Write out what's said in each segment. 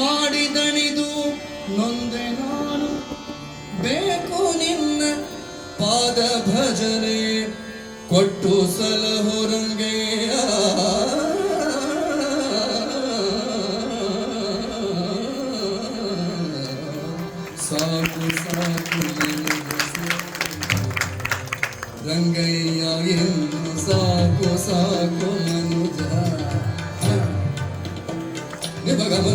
ಮಾಡಿದಣಿದು ನೊಂದೆ ನಾನು ಬೇಕು ನಿನ್ನ ಪಾದ ಭಜನೆ ಕೊಟ್ಟು ಸಲಹೊರಂಗೆಯ ಸಾಕು ಸಾಕು ನನಗೆ ರಂಗಯ್ಯ ಸಾಕು ಸಾಕು ಮನುಜ. Oh,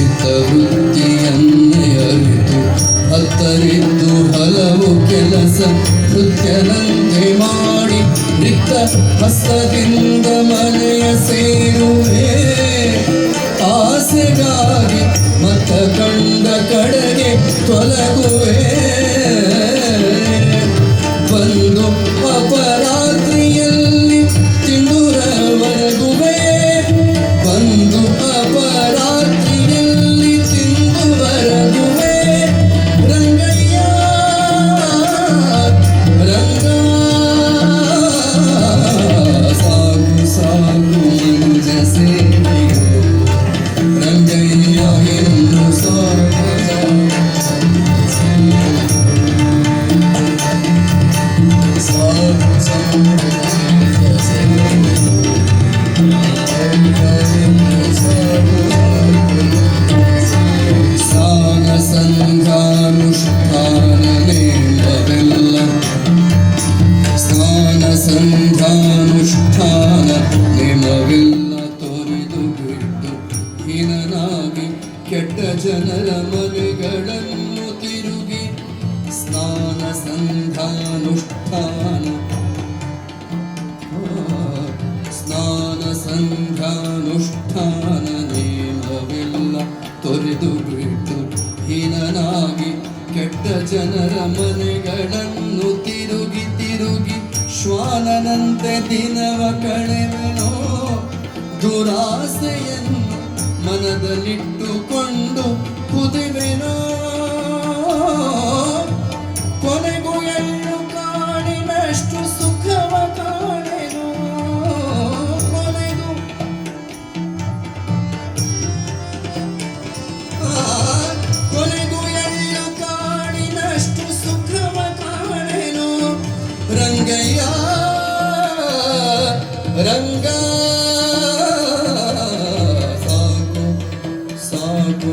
ಚಿತ್ತವೃತ್ತಿಯನ್ನೇ ಅರಿತು ಹತ್ತರಿದ್ದು ಹಲವು ಕೆಲಸ ನೃತ್ಯನಂತೆ ಮಾಡಿ ನಿತ್ತ ಹಸ್ತದಿಂದ ಮನೆಯ ಸೇರುವೆ. ಆಸೆಗಾಗಿ ಮತ ಕಂಡ ಕಡೆಗೆ ತೊಲಗುವೆ. ಜನರ ಮನೆಗಳನ್ನು ತಿರುಗಿ ಸ್ನಾನ ಸಂಘಾನುಷ್ಠಾನ ಸ್ನಾನ ಸಂಘಾನುಷ್ಠಾನ ನೇಮವೆಲ್ಲ ತೊರೆದು ಬಿಟ್ಟು ಹೀನನಾಗಿ ಕೆಟ್ಟ ಜನರ ಮನೆಗಳನ್ನು ತಿರುಗಿ ತಿರುಗಿ ಶ್ವಾನನಂತೆ ದಿನವ ಕಳೆವೆನೋ ದುರಾಸೆಯನ್ನು ಮನದಲ್ಲಿಟ್ಟುಕೊಂಡು ಕುದಿವೆನೋ ಕೊನೆಗೂ ಎಳ್ಳು ಕಾಣಿನಷ್ಟು ಸುಖವ ಕಾಣೆನು? ಕೊನೆಗೂ? ಕೊನೆಗೂ ಎಳ್ಳು ಕಾಣಿನಷ್ಟು ಸುಖವ ಕಾಣೆನು? ರಂಗಯ್ಯ, ರಂಗ, ಸಾಕು ಸಾಕು.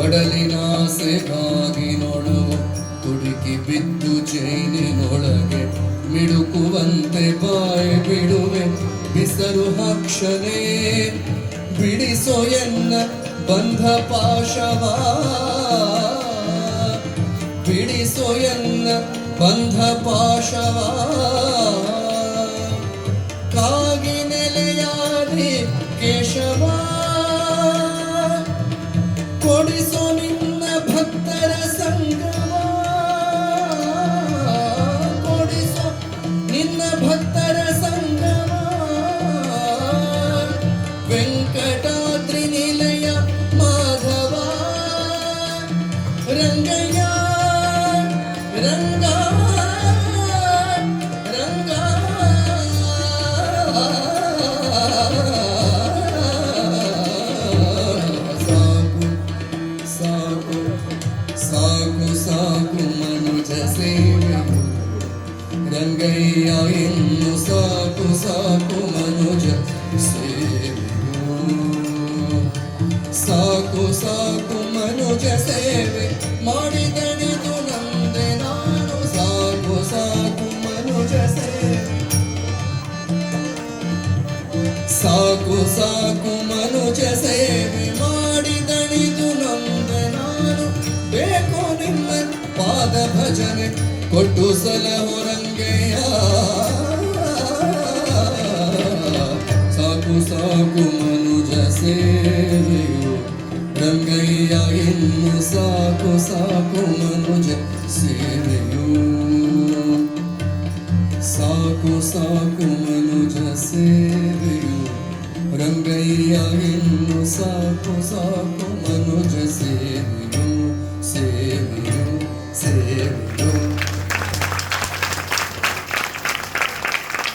ಒಡಲಿನಾಸೆಗಾಗಿ ನೋಡುವ ತುಡುಕಿ ಬಿದ್ದು ಚೈನಿನೊಳಗೆ ಮಿಡುಕುವಂತೆ ಬಾಯಿ ಬಿಡುವೆ. ಬಿಸರು ಹಾಕ್ಷನೇ, ಬಿಡಿಸೋ ಎನ್ನ ಬಂಧ ಪಾಶವ. ಬಿಡಿಸೋ ಎನ್ನ ಬಂಧ ಪಾಶವ. ಕಾಗಿ ರಂಗಯ್ಯ ಇನ್ನು ಸಾಕು ಸಾಕು ಮನುಜ ಸೇವೆಯೋ ಸಾಕು ಸಾಕು ಮನುಜ ಸೇವೆ ಸಾಕು ಸಾಕು ಮನುಜ ಸೇವೆ ಮಾಡಿದಣಿದು ನಂದೆ ನಾನು ಬೇಕು ನಿಮ್ಮ ಪಾದ ಭಜನೆ ಕೊಟ್ಟು ಸಲಹು ರಂಗೆಯ ಸಾಕು ಸಾಕು ಮನುಜ ಸೇವೆಯು يا النساء ساق من seviyor Saku saku manuca seviyor Rangai yayın saku saku manuca seviyor Seviyor, seviyor